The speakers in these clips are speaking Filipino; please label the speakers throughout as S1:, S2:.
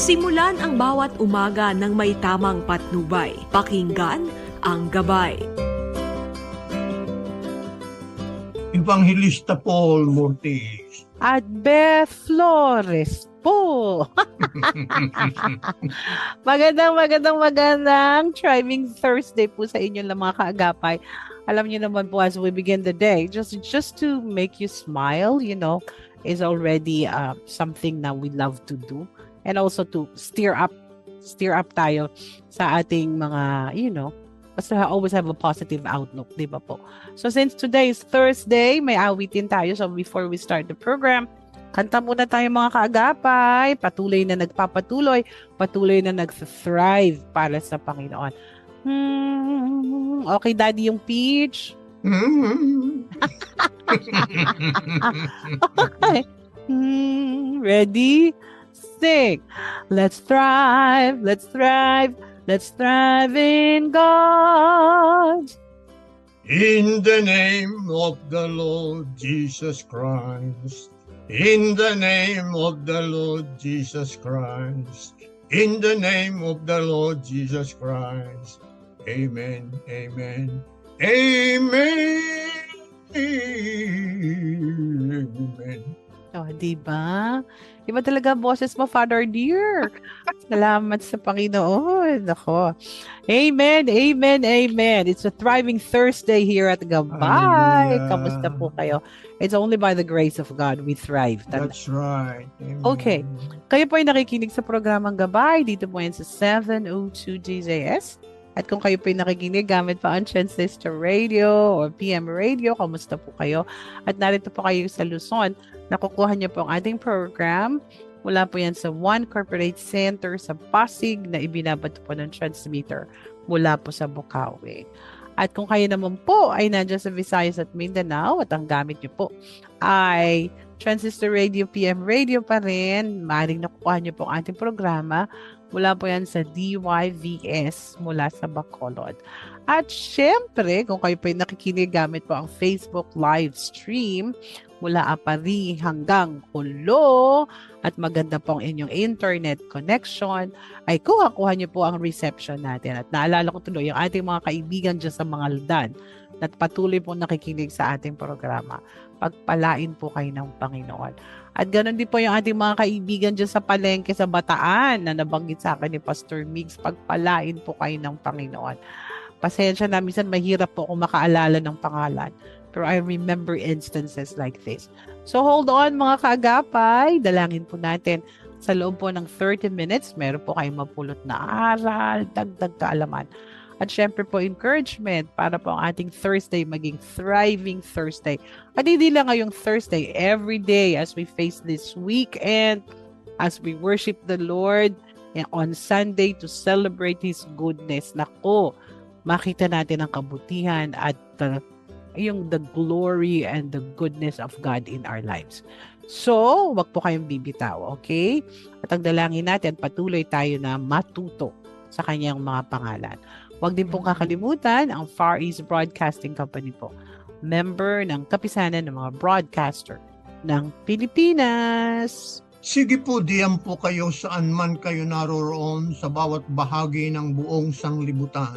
S1: Simulan ang bawat umaga ng may tamang patnubay. Pakinggan ang gabay.
S2: Evangelista Paul Mortis.
S3: At Beth Flores po. magandang, magandang, magandang Thriving Thursday po sa inyo lang mga kaagapay. Alam niyo naman po as we begin the day, just just to make you smile, you know, is already uh, something that we love to do. And also to steer up, steer up tayo sa ating mga, you know, basta always have a positive outlook, di ba po? So since today is Thursday, may awitin tayo. So before we start the program, kanta muna tayo mga kaagapay. Patuloy na nagpapatuloy, patuloy na nag-thrive para sa Panginoon. Hmm, okay, Daddy, yung peach. Okay. Hmm, ready? Sing. Let's thrive, let's thrive, let's thrive in God.
S2: In the name of the Lord Jesus Christ. In the name of the Lord Jesus Christ. In the name of the Lord Jesus Christ. Amen. Amen. Amen. Amen.
S3: Oh, di ba? Iba talaga boses mo, Father dear. Salamat sa Panginoon. Nako. Amen, amen, amen. It's a thriving Thursday here at Gabay.
S2: Hallelujah.
S3: Kamusta po kayo? It's only by the grace of God we thrive. Tanda-
S2: That's right. Amen.
S3: Okay. Kayo po ay nakikinig sa programang Gabay. Dito po yan sa 702 DJS. At kung kayo po ay nakikinig gamit pa ang Transistor Radio or PM Radio, kamusta po kayo? At narito po kayo sa Luzon. Nakukuha niyo po ang ating program. Mula po yan sa One Corporate Center sa Pasig na ibinabato po ng transmitter mula po sa Bukawi. At kung kayo naman po ay nandiyan sa Visayas at Mindanao at ang gamit niyo po ay Transistor Radio, PM Radio pa rin. Maaaring nakukuha niyo po ang ating programa mula po yan sa DYVS mula sa Bacolod. At syempre, kung kayo po ay nakikinig gamit po ang Facebook live stream mula Apari hanggang Kulo at maganda po ang inyong internet connection, ay kuha-kuha niyo po ang reception natin. At naalala ko tuloy, yung ating mga kaibigan dyan sa mga aldan na patuloy po nakikinig sa ating programa. Pagpalain po kayo ng Panginoon. At ganoon din po yung ating mga kaibigan dyan sa palengke sa Bataan na nabanggit sa akin ni Pastor Migs. Pagpalain po kayo ng Panginoon. Pasensya na, minsan mahirap po ako makaalala ng pangalan. Pero I remember instances like this. So hold on mga kaagapay. Dalangin po natin sa loob po ng 30 minutes. Meron po kayong mapulot na aral, dagdag kaalaman. At syempre po encouragement para po ang ating Thursday maging thriving Thursday. At hindi lang ngayong Thursday, every day as we face this weekend, as we worship the Lord and on Sunday to celebrate His goodness. Nako, makita natin ang kabutihan at uh, yung the glory and the goodness of God in our lives. So, wag po kayong bibitaw, okay? At ang dalangin natin, patuloy tayo na matuto sa kanyang mga pangalan. Huwag din pong kakalimutan ang Far East Broadcasting Company po. Member ng kapisanan ng mga broadcaster ng Pilipinas.
S2: Sige po, diyan po kayo saan man kayo naroroon sa bawat bahagi ng buong sanglibutan.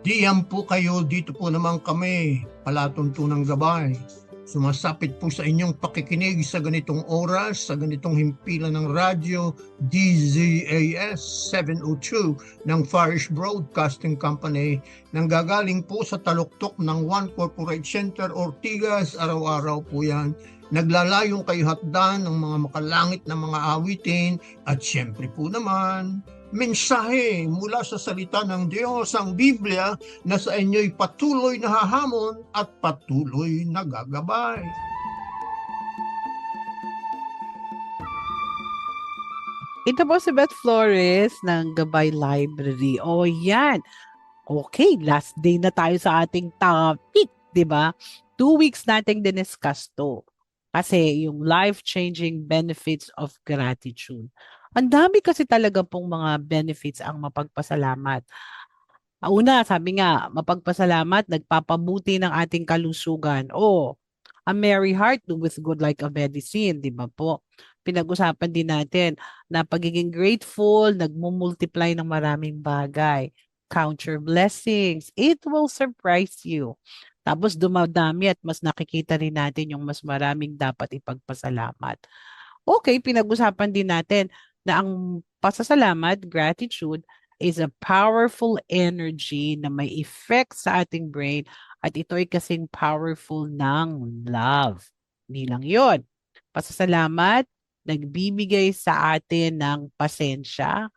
S2: Diyan po kayo, dito po naman kami, palatuntunang gabay. Sumasapit po sa inyong pakikinig sa ganitong oras, sa ganitong himpilan ng radyo, DZAS 702 ng Farish Broadcasting Company, nang gagaling po sa taluktok ng One Corporate Center Ortigas, araw-araw po yan. Naglalayong kayo hatdan ng mga makalangit na mga awitin at syempre po naman, mensahe mula sa salita ng Diyos, ang Biblia, na sa inyo'y patuloy na hahamon at patuloy na gagabay.
S3: Ito po si Beth Flores ng Gabay Library. O yan. Okay, last day na tayo sa ating topic, di ba? Two weeks nating diniscuss to. Kasi yung life-changing benefits of gratitude. Ang dami kasi talaga pong mga benefits ang mapagpasalamat. Ah, Una, sabi nga, mapagpasalamat, nagpapabuti ng ating kalusugan. O, a merry heart doeth good like a medicine, di ba po? pinag-usapan din natin na pagiging grateful, nagmumultiply ng maraming bagay. Count your blessings. It will surprise you. Tapos dumadami at mas nakikita rin natin yung mas maraming dapat ipagpasalamat. Okay, pinag-usapan din natin na ang pasasalamat, gratitude, is a powerful energy na may effect sa ating brain at ito ay kasing powerful ng love. Hindi lang yun. Pasasalamat, nagbibigay sa atin ng pasensya.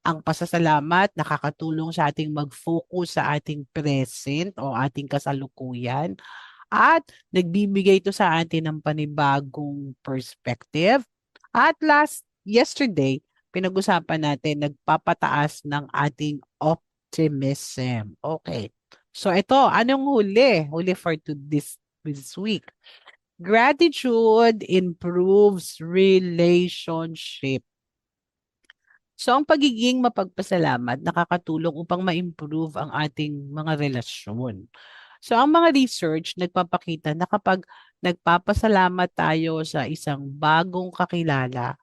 S3: Ang pasasalamat nakakatulong sa ating mag-focus sa ating present o ating kasalukuyan. At nagbibigay ito sa atin ng panibagong perspective. At last, yesterday, pinag-usapan natin, nagpapataas ng ating optimism. Okay. So ito, anong huli? Huli for to this, this week. Gratitude improves relationship. So ang pagiging mapagpasalamat nakakatulong upang ma-improve ang ating mga relasyon. So ang mga research nagpapakita na kapag nagpapasalamat tayo sa isang bagong kakilala,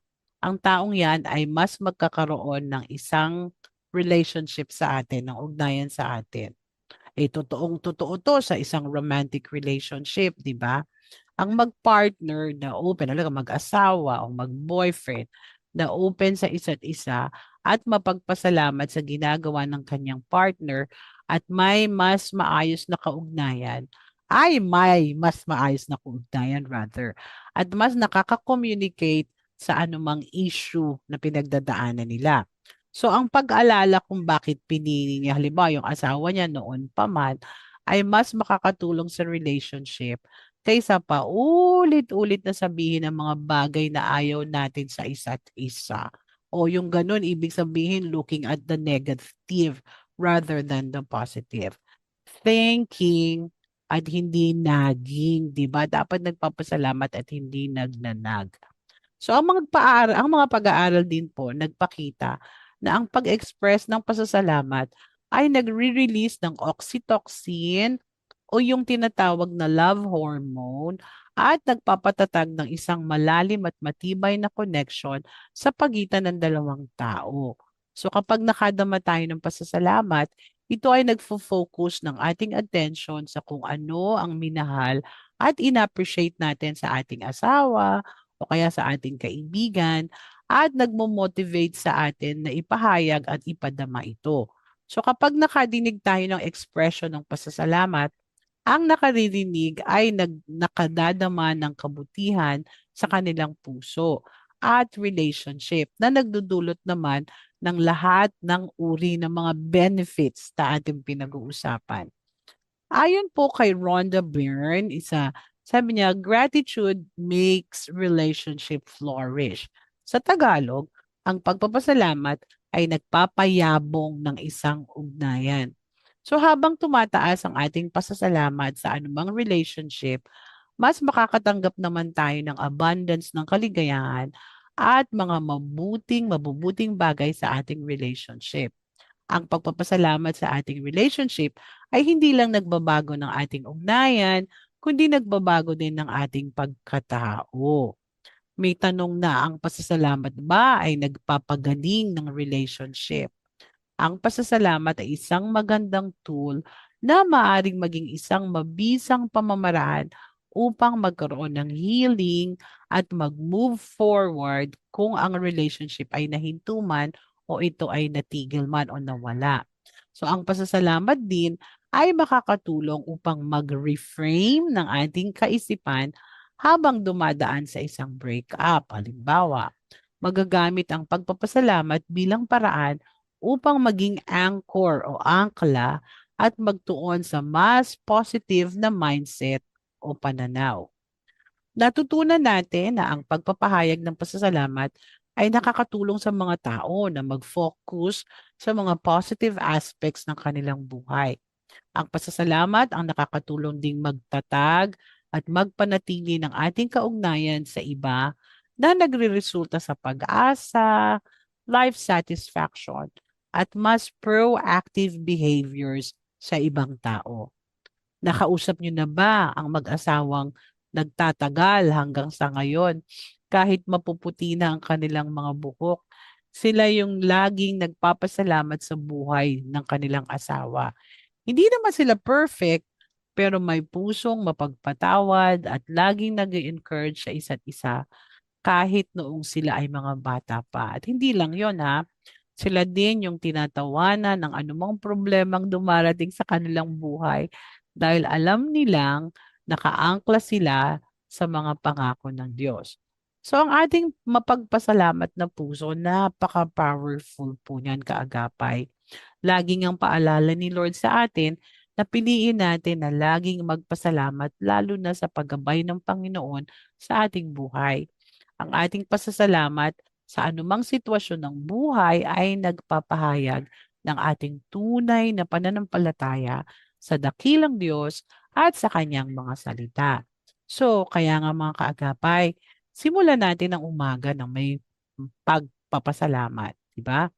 S3: ang taong yan ay mas magkakaroon ng isang relationship sa atin, ng ugnayan sa atin. Eh, totoong totoo to sa isang romantic relationship, di ba? Ang mag-partner na open, talaga mag-asawa o mag-boyfriend na open sa isa't isa at mapagpasalamat sa ginagawa ng kanyang partner at may mas maayos na kaugnayan, ay may mas maayos na kaugnayan rather, at mas nakaka-communicate sa anumang issue na pinagdadaanan nila. So ang pag-alala kung bakit pinili niya, halimbawa yung asawa niya noon pa man, ay mas makakatulong sa relationship kaysa pa ulit-ulit na sabihin ng mga bagay na ayaw natin sa isa't isa. O yung ganun, ibig sabihin looking at the negative rather than the positive. Thinking at hindi naging, di ba? Dapat nagpapasalamat at hindi nagnanag. So ang mga paaral, ang mga pag-aaral din po nagpakita na ang pag-express ng pasasalamat ay nagre-release ng oxytocin o yung tinatawag na love hormone at nagpapatatag ng isang malalim at matibay na connection sa pagitan ng dalawang tao. So kapag nakadama tayo ng pasasalamat, ito ay nagfo-focus ng ating attention sa kung ano ang minahal at inappreciate natin sa ating asawa o kaya sa ating kaibigan at nagmo-motivate sa atin na ipahayag at ipadama ito. So kapag nakadinig tayo ng expression ng pasasalamat, ang nakaririnig ay nag, nakadadama ng kabutihan sa kanilang puso at relationship na nagdudulot naman ng lahat ng uri ng mga benefits na ating pinag-uusapan. Ayon po kay Rhonda Byrne, isa, sabi niya, gratitude makes relationship flourish. Sa Tagalog, ang pagpapasalamat ay nagpapayabong ng isang ugnayan. So habang tumataas ang ating pasasalamat sa anumang relationship, mas makakatanggap naman tayo ng abundance ng kaligayahan at mga mabuting, mabubuting bagay sa ating relationship. Ang pagpapasalamat sa ating relationship ay hindi lang nagbabago ng ating ugnayan, kundi nagbabago din ng ating pagkatao. May tanong na ang pasasalamat ba ay nagpapagaling ng relationship? Ang pasasalamat ay isang magandang tool na maaring maging isang mabisang pamamaraan upang magkaroon ng healing at mag-move forward kung ang relationship ay nahintuman o ito ay natigil man o nawala. So ang pasasalamat din ay makakatulong upang mag-reframe ng ating kaisipan habang dumadaan sa isang breakup. Halimbawa, magagamit ang pagpapasalamat bilang paraan upang maging anchor o angkla at magtuon sa mas positive na mindset o pananaw. Natutunan natin na ang pagpapahayag ng pasasalamat ay nakakatulong sa mga tao na mag-focus sa mga positive aspects ng kanilang buhay. Ang pasasalamat ang nakakatulong ding magtatag at magpanatili ng ating kaugnayan sa iba na nagre-resulta sa pag-asa, life satisfaction, at mas proactive behaviors sa ibang tao. Nakausap niyo na ba ang mag-asawang nagtatagal hanggang sa ngayon kahit mapuputi na ang kanilang mga buhok. Sila yung laging nagpapasalamat sa buhay ng kanilang asawa. Hindi naman sila perfect, pero may pusong mapagpatawad at laging nag encourage sa isa't isa kahit noong sila ay mga bata pa. At hindi lang yon ha, sila din yung tinatawanan ng anumang problemang dumarating sa kanilang buhay dahil alam nilang nakaangkla sila sa mga pangako ng Diyos. So ang ating mapagpasalamat na puso, napaka-powerful po niyan kaagapay. Laging ang paalala ni Lord sa atin na piliin natin na laging magpasalamat lalo na sa paggabay ng Panginoon sa ating buhay. Ang ating pasasalamat sa anumang sitwasyon ng buhay ay nagpapahayag ng ating tunay na pananampalataya sa dakilang Diyos at sa kanyang mga salita. So, kaya nga mga kaagapay, simulan natin ang umaga ng may pagpapasalamat, di ba?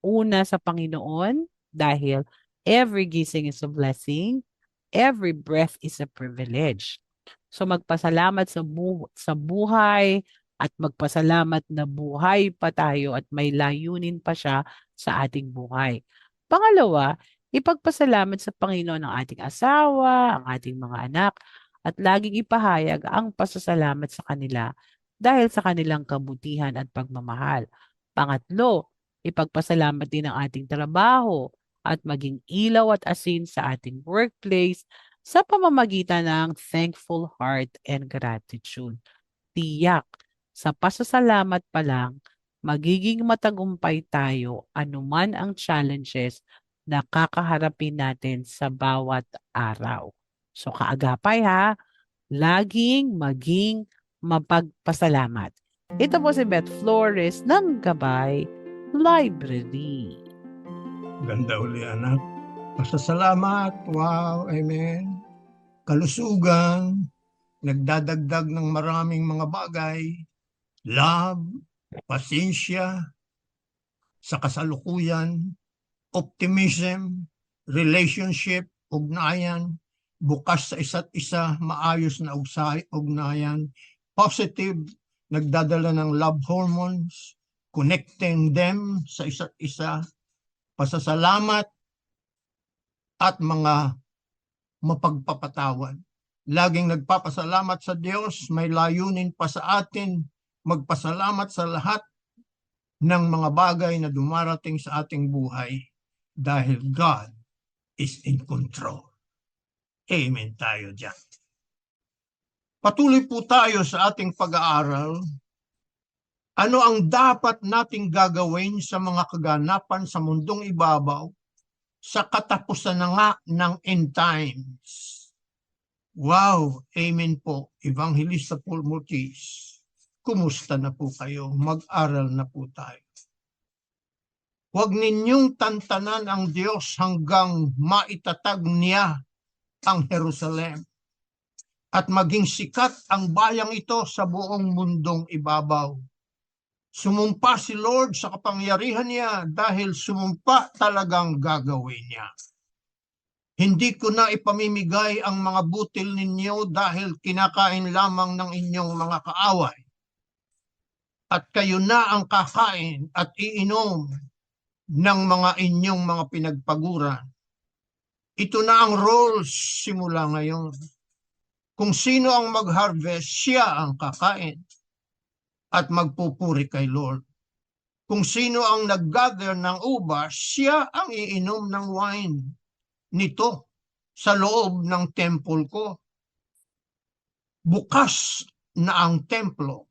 S3: Una sa Panginoon dahil every gising is a blessing, every breath is a privilege. So magpasalamat sa bu- sa buhay at magpasalamat na buhay pa tayo at may layunin pa siya sa ating buhay. Pangalawa, ipagpasalamat sa Panginoon ang ating asawa, ang ating mga anak, at laging ipahayag ang pasasalamat sa kanila dahil sa kanilang kabutihan at pagmamahal. Pangatlo, ipagpasalamat din ang ating trabaho at maging ilaw at asin sa ating workplace sa pamamagitan ng thankful heart and gratitude. Tiyak, sa pasasalamat pa lang, magiging matagumpay tayo anuman ang challenges na kakaharapin natin sa bawat araw. So kaagapay ha, laging maging mapagpasalamat. Ito po si Beth Flores ng Gabay Library.
S2: Ganda uli anak. Pasasalamat. Wow. Amen. Kalusugan. Nagdadagdag ng maraming mga bagay. Love. Pasensya. Sa kasalukuyan. Optimism. Relationship. Ugnayan. Bukas sa isa't isa. Maayos na ugnayan. Positive. Nagdadala ng love hormones. Connecting them sa isa't isa pasasalamat at mga mapagpapatawad. Laging nagpapasalamat sa Diyos, may layunin pa sa atin, magpasalamat sa lahat ng mga bagay na dumarating sa ating buhay dahil God is in control. Amen tayo dyan. Patuloy po tayo sa ating pag-aaral ano ang dapat nating gagawin sa mga kaganapan sa mundong ibabaw sa katapusan na nga ng end times? Wow! Amen po, Evangelista Paul Mortis. Kumusta na po kayo? Mag-aral na po tayo. Huwag ninyong tantanan ang Diyos hanggang maitatag niya ang Jerusalem at maging sikat ang bayang ito sa buong mundong ibabaw. Sumumpa si Lord sa kapangyarihan niya dahil sumumpa talagang gagawin niya. Hindi ko na ipamimigay ang mga butil ninyo dahil kinakain lamang ng inyong mga kaaway. At kayo na ang kakain at iinom ng mga inyong mga pinagpaguran. Ito na ang rules simula ngayon. Kung sino ang mag-harvest, siya ang kakain at magpupuri kay Lord. Kung sino ang nag-gather ng ubas, siya ang iinom ng wine nito sa loob ng temple ko. Bukas na ang templo.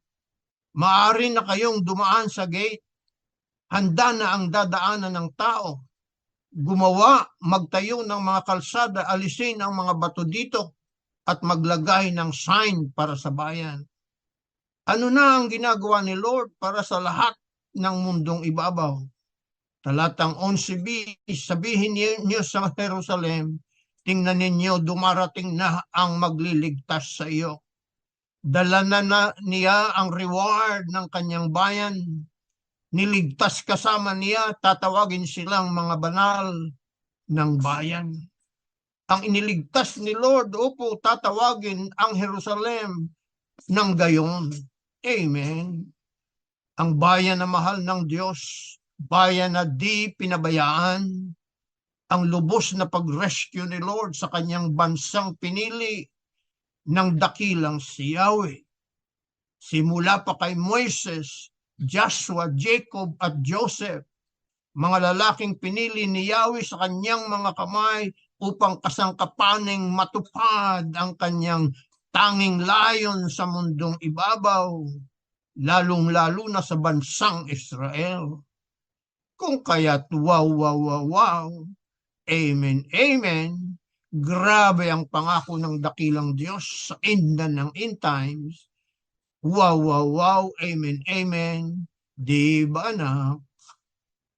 S2: Maari na kayong dumaan sa gate. Handa na ang dadaanan ng tao. Gumawa, magtayo ng mga kalsada, alisin ang mga bato dito at maglagay ng sign para sa bayan. Ano na ang ginagawa ni Lord para sa lahat ng mundong ibabaw? Talatang 11b, sabihin niyo sa Jerusalem, tingnan ninyo dumarating na ang magliligtas sa iyo. Dala na, na niya ang reward ng kanyang bayan. Niligtas kasama niya, tatawagin silang mga banal ng bayan. Ang iniligtas ni Lord, opo, tatawagin ang Jerusalem ng gayon. Amen. Ang bayan na mahal ng Diyos, bayan na di pinabayaan, ang lubos na pag-rescue ni Lord sa kanyang bansang pinili ng dakilang si Yahweh. Simula pa kay Moises, Joshua, Jacob at Joseph, mga lalaking pinili ni Yahweh sa kanyang mga kamay upang kasangkapaning matupad ang kanyang tanging layon sa mundong ibabaw, lalong-lalo na sa bansang Israel. Kung kaya't wow, wow, wow, wow, amen, amen, grabe ang pangako ng dakilang Diyos sa indan ng end times. Wow, wow, wow, amen, amen, di ba na?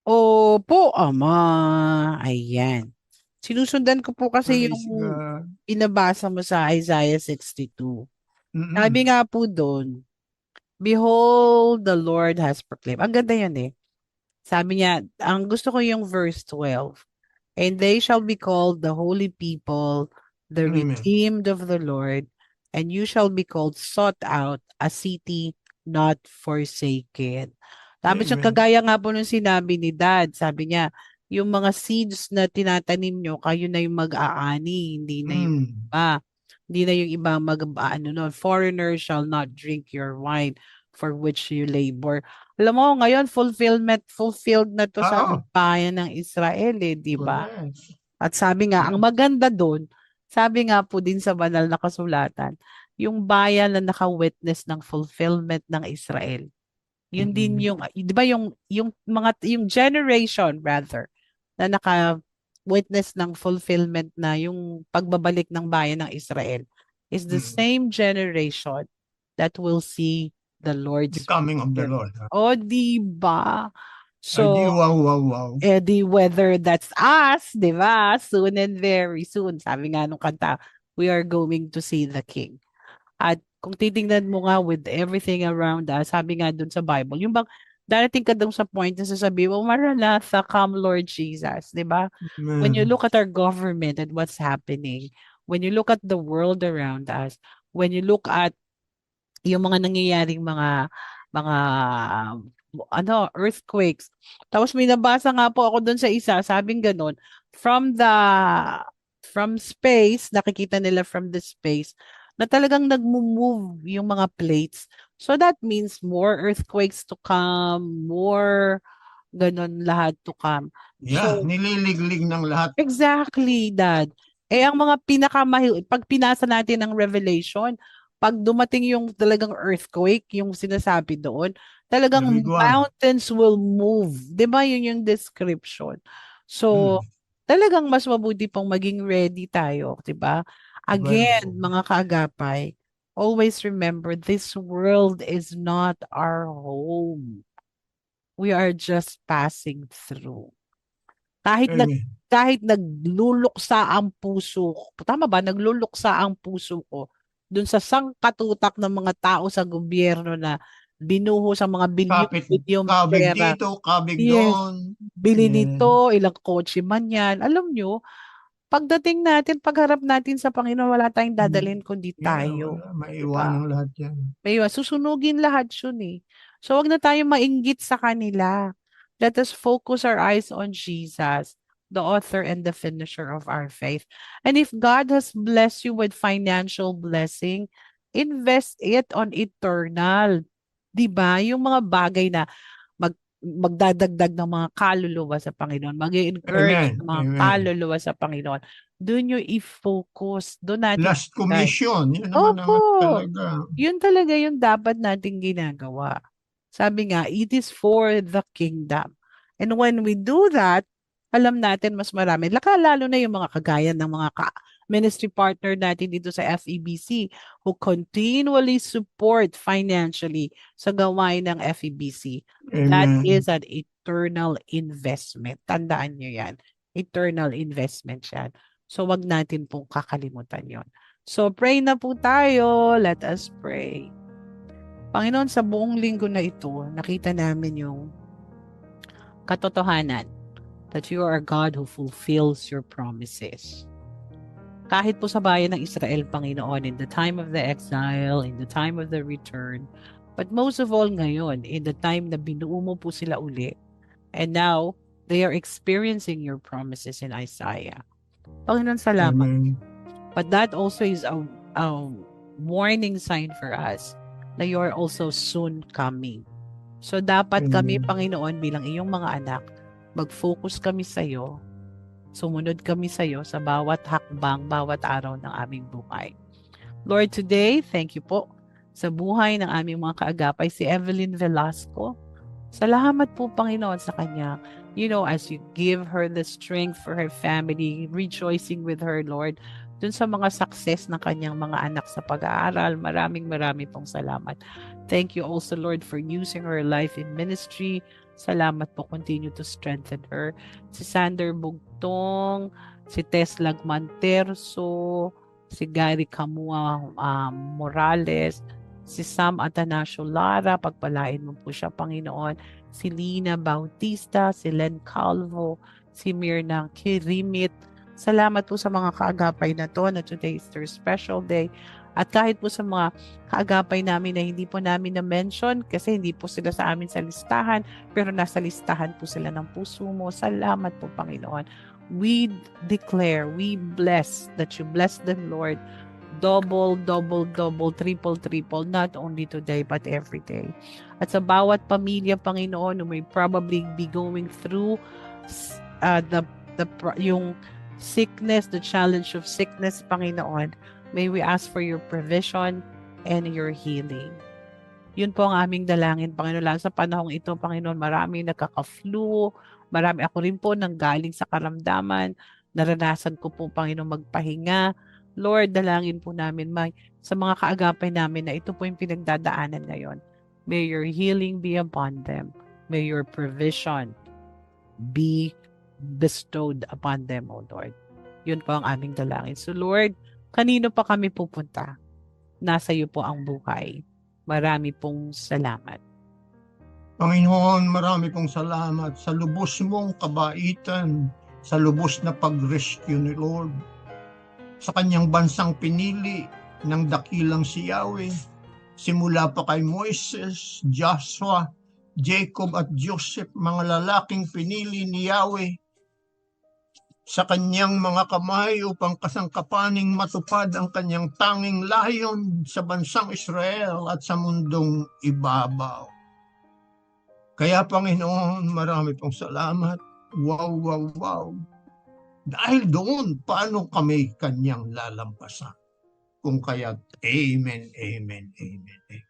S3: Opo, Ama. Ayan. Sinusundan ko po kasi
S2: Praise
S3: yung
S2: God.
S3: mo sa Isaiah 62.
S2: Mm-mm.
S3: Sabi nga po doon, Behold, the Lord has proclaimed. Ang ganda yun eh. Sabi niya, ang gusto ko yung verse 12. And they shall be called the holy people, the
S2: Amen.
S3: redeemed of the Lord, and you shall be called sought out, a city not forsaken. Tapos yung kagaya nga po nung sinabi ni Dad, sabi niya, yung mga seeds na tinatanim nyo, kayo na yung mag-aani, hindi na yung
S2: Mm.
S3: iba. Hindi na yung iba mag, ano no, foreigners shall not drink your wine for which you labor. Alam mo, ngayon, fulfillment, fulfilled na to sa
S2: Oo.
S3: bayan ng Israel eh, di ba? At sabi nga, ang maganda doon, sabi nga po din sa banal na kasulatan, yung bayan na naka-witness ng fulfillment ng Israel. Yun din
S2: Mm.
S3: yung, di ba yung, yung mga, yung generation rather, na naka-witness ng fulfillment na yung pagbabalik ng bayan ng Israel is the
S2: Mm.
S3: same generation that will see the
S2: The
S3: Lord's
S2: coming of the. Lord.
S3: O, di ba?
S2: Ay, di,
S3: So,
S2: wow, wow, wow.
S3: eh di whether that's us, di ba? Soon and very soon. Sabi nga nung kanta, we are going to see the King. At kung titingnan mo nga with everything around us, sabi nga dun sa Bible, yung bang darating ka dun sa point na sasabi, well, Maranatha, come Lord Jesus, di ba? When you
S2: Amen.
S3: look at our government and what's happening, when you look at the world around us, when you look at yung mga nangyayaring mga mga ano earthquakes. Tapos may nabasa nga po ako doon sa isa, sabing ganun, from the from space, nakikita nila from the space na talagang nagmo-move yung mga plates. So that means more earthquakes to come, more ganun lahat to come.
S2: Yeah,
S3: So-
S2: nililiglig ng lahat.
S3: Exactly, Dad. Eh, ang mga pinakamahil, pag pinasa natin ng Revelation, pag dumating yung talagang earthquake, yung sinasabi doon, talagang mountains will move. Di ba yun yung description? So,
S2: Mm.
S3: talagang mas mabuti pong maging ready tayo, di ba? Again,
S2: Well,
S3: mga kaagapay, always remember, this world is not our home. We are just passing through. Kahit nag kahit nagluluksa ang puso ko, tama ba? Nagluluksa ang puso ko dun sa sangkatutak ng mga tao sa gobyerno na binuho sa mga
S2: Kapit,
S3: bilyon-bilyong
S2: kabig
S3: pera.
S2: dito, kabig
S3: Yes.
S2: doon.
S3: Bili
S2: Yes.
S3: nito, ilang kotse man yan. Alam nyo, pagdating natin, pagharap natin sa Panginoon, wala tayong dadalhin kundi
S2: Hmm. Yeah,
S3: tayo.
S2: wala, maiwanan lahat yan.
S3: May iwan. Susunugin lahat yun eh. So, wag na tayong mainggit sa kanila. Let us focus our eyes on Jesus, the author and the finisher of our faith. And if God has blessed you with financial blessing, invest it on eternal. 'Di ba? Yung mga bagay na magdadagdag ng mga kaluluwa sa Panginoon, mag-encourage ng mga
S2: Amen.
S3: kaluluwa sa Panginoon. Doon yung i-focus. Doon natin
S2: Last commission. Ang
S3: Opo.
S2: talaga.
S3: yun talaga yung dapat nating ginagawa. Sabi nga, it is for the kingdom. And when we do that, alam natin mas marami. Laka lalo na yung mga kagaya ng mga ka ministry partner natin dito sa FEBC who continually support financially sa gawain ng FEBC. That is an eternal investment. Tandaan nyo yan. Eternal investment yan. So, wag natin pong kakalimutan yon. So, pray na po tayo. Let us pray. Panginoon, sa buong linggo na ito, nakita namin yung katotohanan that you are a God who fulfills your promises. Kahit po sa bayan ng Israel, Panginoon, in the time of the exile, in the time of the return, But most of all ngayon, in the time na binuo mo po sila uli, and now, they are experiencing your promises in Isaiah. Panginoon, salamat.
S2: Amen.
S3: But that also is a, a warning sign for us na you are also soon coming. So dapat kami,
S2: Amen.
S3: Panginoon, bilang iyong mga anak, mag-focus kami sa iyo, sumunod kami sa iyo sa bawat hakbang, bawat araw ng aming buhay. Lord, today, thank you po sa buhay ng aming mga kaagapay, si Evelyn Velasco. Salamat po, Panginoon, sa kanya. You know, as you give her the strength for her family, rejoicing with her, Lord, dun sa mga success ng kanyang mga anak sa pag-aaral. Maraming maraming pong salamat. Thank you also, Lord, for using her life in ministry. Salamat po. Continue to strengthen her. Si Sander Bugtong, si Tess Lagmanterso, si Gary Camua um, Morales, si Sam Atanasio Lara, pagpalain mo po siya, Panginoon. Si Lina Bautista, si Len Calvo, si Mirna Kirimit, Salamat po sa mga kaagapay na to na today is their special day. At kahit po sa mga kaagapay namin na hindi po namin na-mention kasi hindi po sila sa amin sa listahan pero nasa listahan po sila ng puso mo. Salamat po Panginoon. We declare, we bless that you bless them Lord double, double, double, triple, triple, not only today but every day. At sa bawat pamilya, Panginoon, who may probably be going through uh, the, the, yung sickness, the challenge of sickness, Panginoon, may we ask for your provision and your healing. Yun po ang aming dalangin, Panginoon. Lalo sa panahong ito, Panginoon, marami nagkaka-flu, marami ako rin po nang galing sa karamdaman, naranasan ko po, Panginoon, magpahinga. Lord, dalangin po namin may, sa mga kaagapay namin na ito po yung pinagdadaanan ngayon. May your healing be upon them. May your provision be bestowed upon them, O Lord. Yun po ang aming dalangin. So Lord, kanino pa kami pupunta? Nasa iyo po ang buhay. Marami pong salamat.
S2: Panginoon, marami pong salamat sa lubos mong kabaitan, sa lubos na pag-rescue ni Lord, sa kanyang bansang pinili ng dakilang si Yahweh, simula pa kay Moises, Joshua, Jacob at Joseph, mga lalaking pinili ni Yahweh, sa kanyang mga kamay upang kasangkapaning matupad ang kanyang tanging layon sa bansang Israel at sa mundong ibabaw. Kaya Panginoon, marami pong salamat. Wow, wow, wow. Dahil doon, paano kami kanyang lalampasan? Kung kaya, Amen, Amen, Amen, Amen.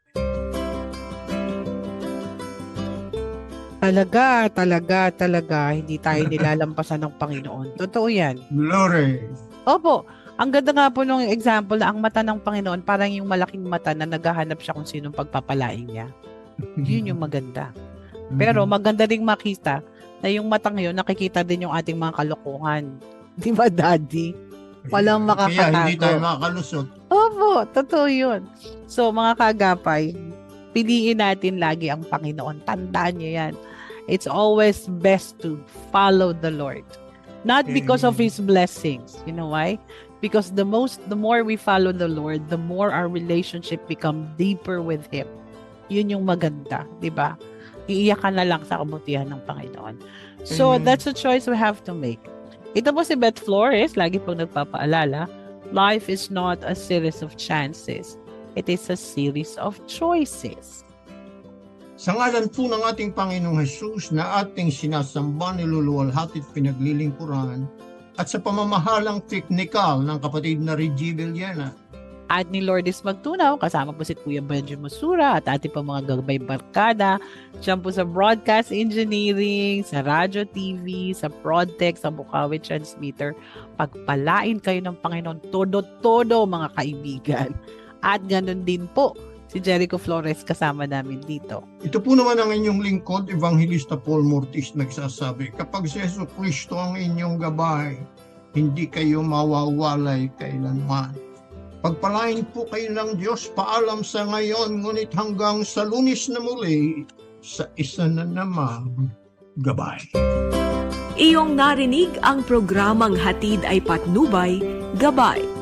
S3: Talaga, talaga, talaga, hindi tayo nilalampasan ng Panginoon. Totoo yan.
S2: Glory.
S3: Opo, ang ganda nga po nung example na ang mata ng Panginoon parang yung malaking mata na naghahanap siya kung sinong pagpapalain niya. Yun yung maganda. Pero maganda ring makita na yung matang yun, nakikita din yung ating mga kalokohan. Di ba, Daddy? walang
S2: Kaya hindi
S3: makakatago.
S2: tayo makakalusot.
S3: Opo, totoo yun. So, mga kagapay, piliin natin lagi ang Panginoon. Tandaan niyo yan. It's always best to follow the Lord. Not because of. His blessings. You know why? Because the most, the more we follow the Lord, the more our relationship become deeper with Him. Yun yung maganda, di ba? Iiyak ka na lang sa kabutihan ng Panginoon. So,
S2: Amen.
S3: that's a choice we have to make. Ito po si Beth Flores, lagi pong nagpapaalala, life is not a series of chances. It is a series of choices.
S2: Sa ngalan po ng ating Panginoong Jesus na ating sinasamba, niluluwalhati at pinaglilingkuran at sa pamamahalang teknikal ng kapatid na Reggie Villena,
S3: At ni Lourdes Magtunaw, kasama po si Kuya Benji Masura at ating po mga gagabay barkada. Diyan po sa broadcast engineering, sa radio TV, sa Prodtech, sa Bukawi Transmitter. Pagpalain kayo ng Panginoon, todo-todo mga kaibigan. At ganun din po si Jericho Flores kasama namin dito.
S2: Ito po naman ang inyong lingkod, Evangelista Paul Mortis nagsasabi, kapag si Yeso Kristo ang inyong gabay, hindi kayo mawawalay kailanman. Pagpalain po kayo ng Diyos, paalam sa ngayon, ngunit hanggang sa lunis na muli, sa isa na namang gabay.
S1: Iyong narinig ang programang Hatid ay Patnubay, Gabay